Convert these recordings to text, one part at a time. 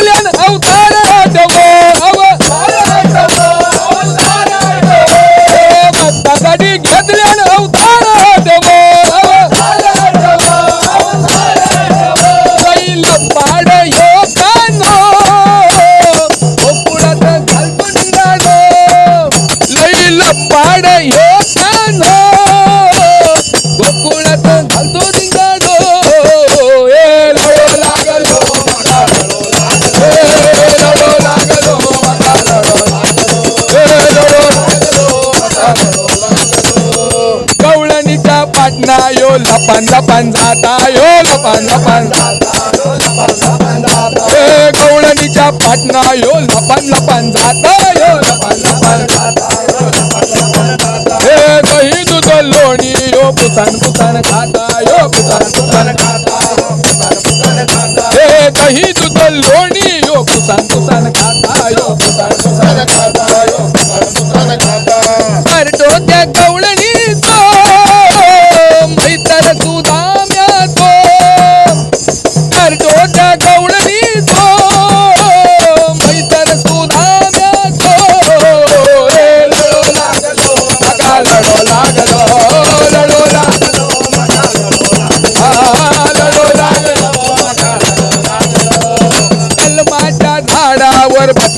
ಮಿಕ್ಕಿಲೇನು ಅವು ತಾರಾಟವೋ ಅವ ತಾರಾಟವೋ ಮತ್ತ ಗಡಿ ಗೆದ್ಲೇನು ಅವು ತಾರಾಟವೋ ಅವ ಕೈಲ ಪಾಡೆಯೋ ಕಾನೋ ಒಕ್ಕುಡದ ಕಲ್ಪನಿಡಾಡೋ ಲೈಲ ಪಾಡೆಯೋ ಕಾನೋ ಒಕ್ಕುಡದ लपन लपन जाता यो लपन लपन गवळणीच्या पाटणा यो लपन लपन जाता यो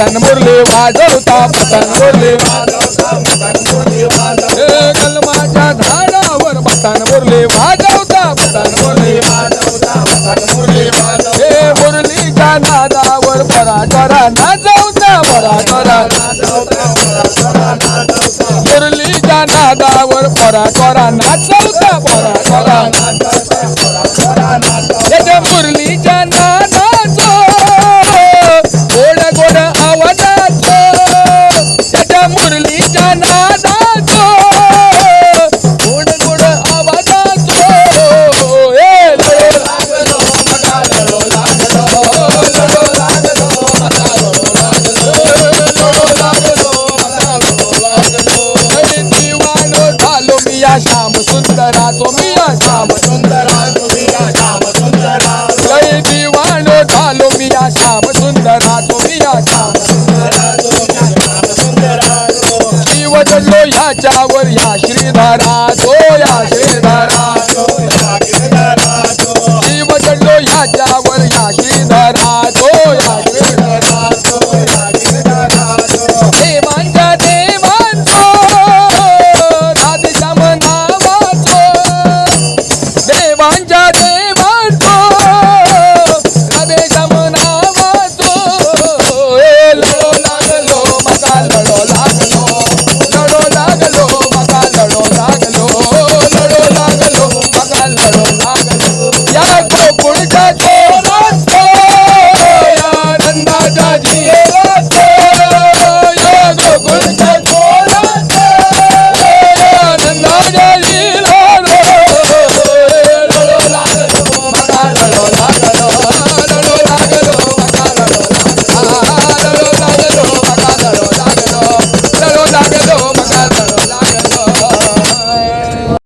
पतन मुरली वाजो ता पतन मुरली। वाजो ता पतन मुरली वाजो कलमाच्या झाडावर पतन मुरली वाजो ता पतन मुरली। वाजो ता पतन मुरली वाजो हे मुरलीच्या नादावर परा जरा ना जाऊ नाचवता परा जरा नाचवता मुरलीच्या नादावर परा जरा ना जाऊ नाचवता परा जरा नाचवता मुरलीच्या But I